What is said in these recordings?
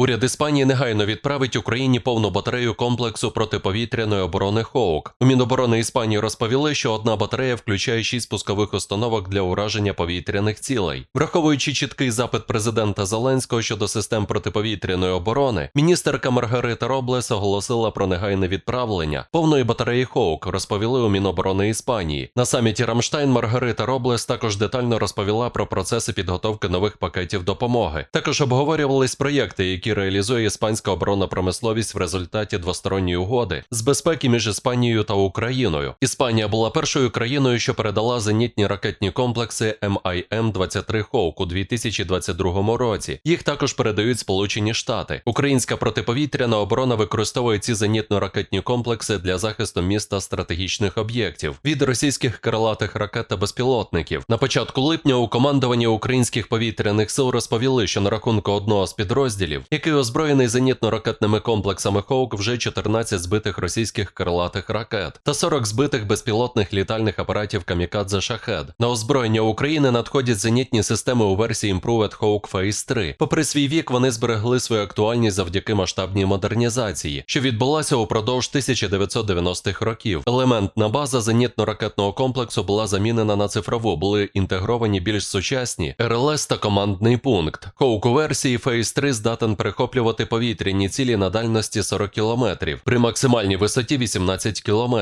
Уряд Іспанії негайно відправить Україні повну батарею комплексу протиповітряної оборони Хоук. У Міноборони Іспанії розповіли, що одна батарея включає шість пускових установок для ураження повітряних цілей. Враховуючи чіткий запит президента Зеленського щодо систем протиповітряної оборони, міністерка Маргарита Роблес оголосила про негайне відправлення повної батареї Хоук, розповіли у Міноборони Іспанії. На саміті Рамштайн Маргарита Роблес також детально розповіла про процеси підготовки нових пакетів допомоги. Також обговорювались проєкти, які реалізує іспанська оборонна промисловість в результаті двосторонньої угоди з безпеки між Іспанією та Україною. Іспанія була першою країною, що передала зенітні ракетні комплекси MIM-23 Hawk у 2022 році. Їх також передають Сполучені Штати. Українська протиповітряна оборона використовує ці зенітно-ракетні комплекси для захисту міста стратегічних об'єктів від російських крилатих ракет та безпілотників. На початку липня у командуванні українських повітряних сил розповіли, що на рахунку одного з підрозділів, який озброєний зенітно-ракетними комплексами Хоук, вже 14 збитих російських крилатих ракет та 40 збитих безпілотних літальних апаратів Камікадзе Шахед. На озброєння України надходять зенітні системи у версії Improved Hawk Phase 3. Попри свій вік, вони зберегли свою актуальність завдяки масштабній модернізації, що відбулася упродовж 1990-х років. Елементна база зенітно-ракетного комплексу була замінена на цифрову, були інтегровані більш сучасні РЛС та командний пункт. Хоук у версії Phase 3 здатен перехоплювати повітряні цілі на дальності 40 км, при максимальній висоті 18 км.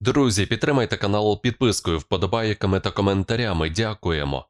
Друзі, підтримайте канал підпискою, вподобайками та коментарями. Дякуємо.